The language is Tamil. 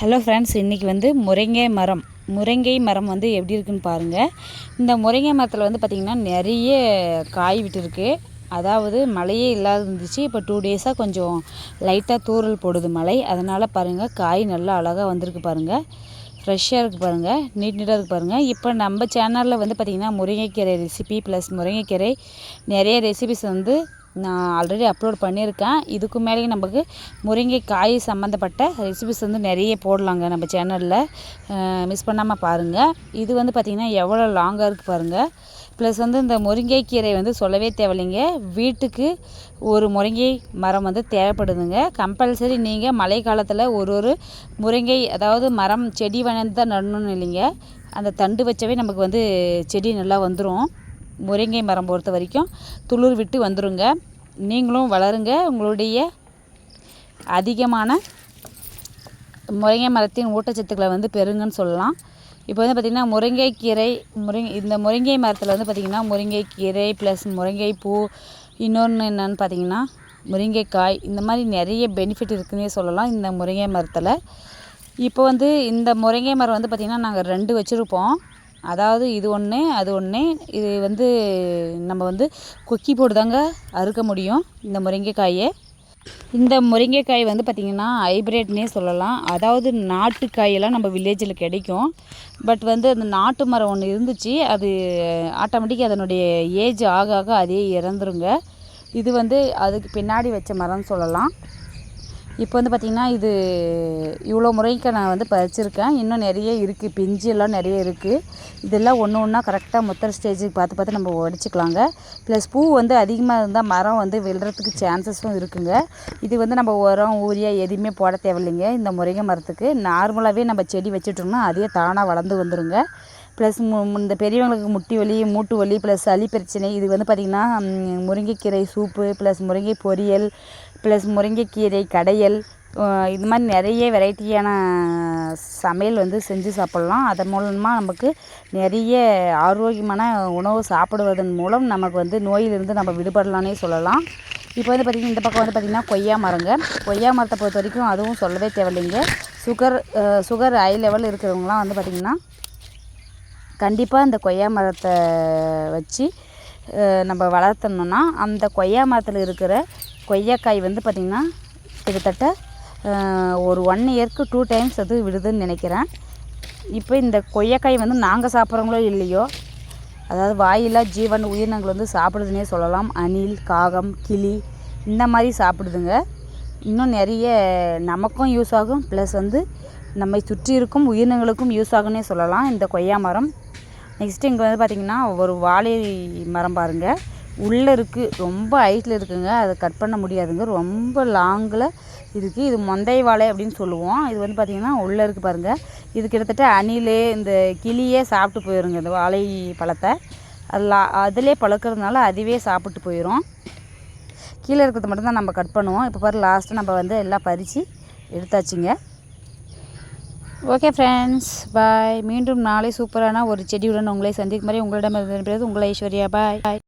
ஹலோ ஃப்ரெண்ட்ஸ் இன்றைக்கி வந்து முருங்கை மரம். முருங்கை மரம் வந்து எப்படி இருக்குன்னு பாருங்கள் இந்த முருங்கை மரத்தில் வந்து பார்த்திங்கன்னா நிறைய காய் விட்டுருக்கு. அதாவது மழையே இல்லாத இருந்துச்சு. இப்போ டூ டேஸாக கொஞ்சம் லைட்டாக தூறல் போடுது மழை. அதனால் பாருங்கள் காய் நல்லா அழகாக வந்திருக்கு பாருங்கள் ஃப்ரெஷ்ஷாக இருக்குது பாருங்கள் நீட் நீட்டாக இருக்குது பாருங்கள் இப்போ நம்ம சேனலில் வந்து பார்த்திங்கன்னா முருங்கைக்கீரை ரெசிபி ப்ளஸ் முருங்கைக்கீரை நிறைய ரெசிபிஸ் வந்து நான் ஆல்ரெடி அப்லோட் பண்ணியிருக்கேன். இதுக்கு மேலேயும் நமக்கு முருங்கைக்காய் சம்மந்தப்பட்ட ரெசிபிஸ் வந்து நிறைய போடலாங்க நம்ம சேனலில் மிஸ் பண்ணாமல் பாருங்கள் இது வந்து பார்த்திங்கன்னா எவ்வளோ லாங்காக இருக்குது பாருங்கள் ப்ளஸ் வந்து இந்த முருங்கை கீரை வந்து சொல்லவே தேவையில்லைங்க. வீட்டுக்கு ஒரு முருங்கை மரம் வந்து தேவைப்படுதுங்க. கம்பல்சரி நீங்கள் மழை காலத்தில் ஒரு ஒரு முருங்கை அதாவது மரம் செடி வளர்ந்து தான் நடணும்னு இல்லைங்க. அந்த தண்டு வச்சவே நமக்கு வந்து செடி நல்லா வந்துடும் முருங்கை மரம் பொறுத்த வரைக்கும் துளிர் விட்டு வந்துருங்க. நீங்களும் வளருங்க. உங்களுடைய அதிகமான முருங்கை மரத்தின் ஊட்டச்சத்துக்களை வந்து பெறுங்கன்னு சொல்லலாம். இப்போ வந்து பார்த்திங்கன்னா முருங்கைக்கீரை முருங்கை இந்த முருங்கை மரத்தில் வந்து பார்த்திங்கன்னா முருங்கைக்கீரை ப்ளஸ் முருங்கை பூ. இன்னொன்று என்னென்னு பார்த்திங்கன்னா முருங்கைக்காய். இந்த மாதிரி நிறைய பெனிஃபிட் இருக்குன்னே சொல்லலாம் இந்த முருங்கை மரத்தில். இப்போ வந்து இந்த முருங்கை மரம் வந்து பார்த்திங்கன்னா நாங்கள் ரெண்டு வச்சுருப்போம். அதாவது இது ஒன்று அது ஒன்று இது வந்து நம்ம வந்து கொக்கி போட்டு தாங்க அறுக்க முடியும் இந்த முருங்கைக்காயை. இந்த முருங்கைக்காய் வந்து பார்த்திங்கன்னா ஹைப்ரேட்னே சொல்லலாம். அதாவது நாட்டுக்காயெல்லாம் நம்ம வில்லேஜில் கிடைக்கும். பட் வந்து அந்த நாட்டு மரம் ஒன்று இருந்துச்சு அது ஆட்டோமேட்டிக்காக அதனுடைய ஏஜ் ஆக ஆக அதே இறந்துருங்க. இது வந்து அதுக்கு பின்னாடி வச்ச மரம்னு சொல்லலாம். இப்போ வந்து பார்த்திங்கன்னா இது இவ்வளோ முறைக்கு நான் வந்து பறிச்சிருக்கேன். இன்னும் நிறைய இருக்குது பிஞ்சு எல்லாம் நிறைய இருக்குது இதெல்லாம் ஒன்று ஒன்றா கரெக்டாக முத்தர ஸ்டேஜுக்கு பார்த்து பார்த்து நம்ம உடச்சிக்கலாங்க. ப்ளஸ் பூ வந்து அதிகமாக இருந்தால் மரம் வந்து விழுறதுக்கு சான்சஸும் இருக்குங்க. இது வந்து நம்ம உரம் ஊரியா எதுவுமே போட தேவையில்லைங்க. இந்த முருங்கை மரத்துக்கு நார்மலாகவே நம்ம செடி வச்சுட்டோம்னா அதே தானாக வளர்ந்து வந்துடுங்க ப்ளஸ் இந்த பெரியவங்களுக்கு முட்டி வலி மூட்டு வலி ப்ளஸ் சளி பிரச்சனை இது வந்து பார்த்திங்கன்னா முருங்கைக்கீரை சூப்பு ப்ளஸ் முருங்கை பொரியல் ப்ளஸ் முருங்கைக்கீரை கடையல் இது மாதிரி நிறைய வெரைட்டியான சமையல் வந்து செஞ்சு சாப்பிட்லாம். அதன் மூலமாக நமக்கு நிறைய ஆரோக்கியமான உணவு சாப்பிடுவதன் மூலம் நமக்கு வந்து நோயிலிருந்து நம்ம விடுபடலான்னே சொல்லலாம். இப்போ வந்து பார்த்திங்கன்னா இந்த பக்கம் வந்து பார்த்திங்கன்னா கொய்யா மரங்க. கொய்யா மரத்தை பொறுத்த வரைக்கும் அதுவும் சொல்லவே தேவையில்லைங்க. சுகர் சுகர் ஹை லெவல் இருக்கிறவங்களாம் வந்து பார்த்திங்கன்னா கண்டிப்பாக இந்த கொய்யா மரத்தை வச்சு நம்ம வளர்த்தணுன்னா அந்த கொய்யா மரத்தில் இருக்கிற கொய்யாக்காய் வந்து பார்த்திங்கன்னா கிட்டத்தட்ட ஒரு ஒன் இயர்க்கு டூ டைம்ஸ் அது விடுதுன்னு நினைக்கிறேன். இப்போ இந்த கொய்யாக்காய் வந்து நாங்கள் சாப்பிட்றவங்களோ இல்லையோ அதாவது வாயிலா ஜீவன் உயிரினங்கள் வந்து சாப்பிடுதுன்னே சொல்லலாம். அணில் காகம் கிளி இந்த மாதிரி சாப்பிடுதுங்க. இன்னும் நிறைய நமக்கும் யூஸ் ஆகும். ப்ளஸ் வந்து நம்மை சுற்றி இருக்கும் உயிரினங்களுக்கும் யூஸ் ஆகும்னே சொல்லலாம். இந்த கொய்யா மரம். நெக்ஸ்ட்டு இங்கே வந்து பார்த்திங்கன்னா ஒரு வாழை மரம் பாருங்கள் உள்ளே இருக்குது ரொம்ப ஹைட்டில் இருக்குங்க. அதை கட் பண்ண முடியாதுங்க. ரொம்ப லாங்கில் இருக்குது இது மொந்தை வாழை அப்படின்னு சொல்லுவோம். இது வந்து பார்த்திங்கன்னா உள்ளே இருக்குது பாருங்கள் இது கிட்டத்தட்ட அணில் இந்த கிளியே சாப்பிட்டு போயிருங்க. இந்த வாழை பழத்தை. அதில் அதிலே பழுக்கிறதுனால அதுவே சாப்பிட்டு போயிடும் கீழே இருக்கிறது மட்டும்தான் நம்ம கட் பண்ணுவோம். இப்போ பாரு லாஸ்ட்டு நம்ம வந்து எல்லாம் பறித்து எடுத்தாச்சுங்க. ஓகே ஃப்ரெண்ட்ஸ் பாய் மீண்டும் நாளை சூப்பரான ஒரு செடியுடன் உங்களை சந்திக்கும் மாதிரி உங்களிடம் உங்களை ஐஸ்வர்யா. பாய்